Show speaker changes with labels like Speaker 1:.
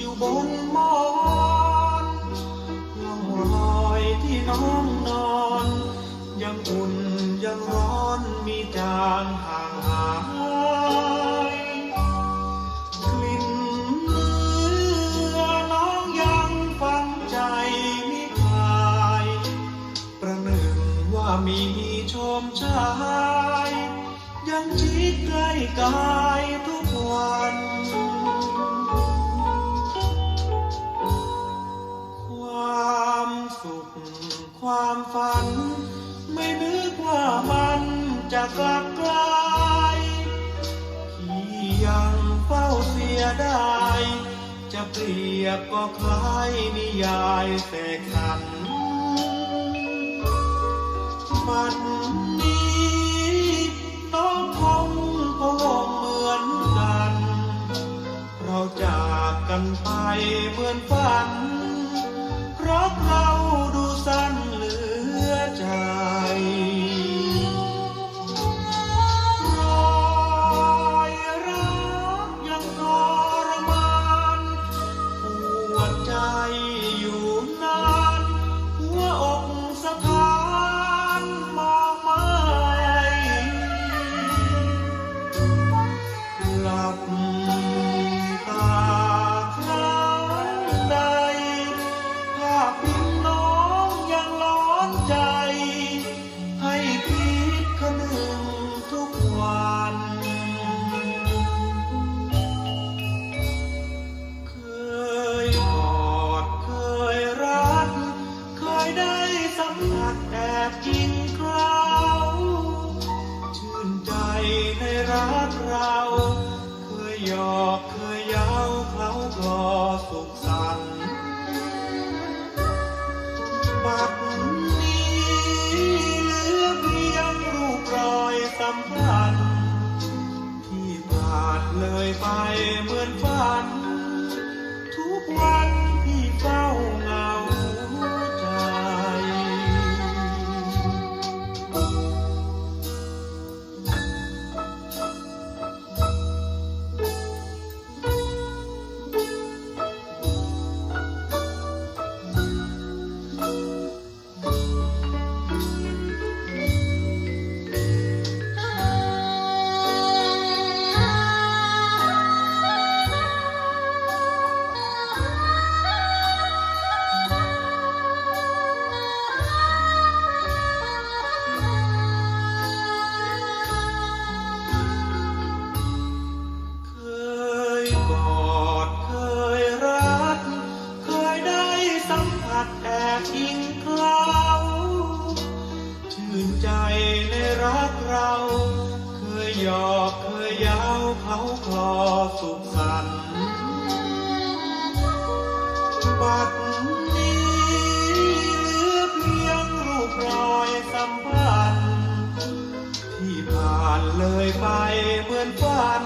Speaker 1: อยู่บนหมอนล่องรอยที่น้องนอน ยังอุ่นยังร้อนมีจางห่างหายกลิ่นเนื้อน้องยังฝังใจไม่คลาย ประหนึ่งว่ามีชมชาย ยังจิตใกล้กายทุ ความฝัน ไม่นึกว่ามันจะกลับกลายที่ยังเฝ้าเสียดายจะเปรียบก็คล้ายนิยายเสกสรรมันนี้น้องคงพวงเหมือนกัน เราจากกันไปเหมือนฝันำพันที่ผ่านเลยไปเหมือนฝัน หยอกเคยยาวเขาคลอสุขสันต์บัดนี้เหลือเพียงรูปรอยสัมพันธ์ที่ผ่านเลยไปเหมือนฝัน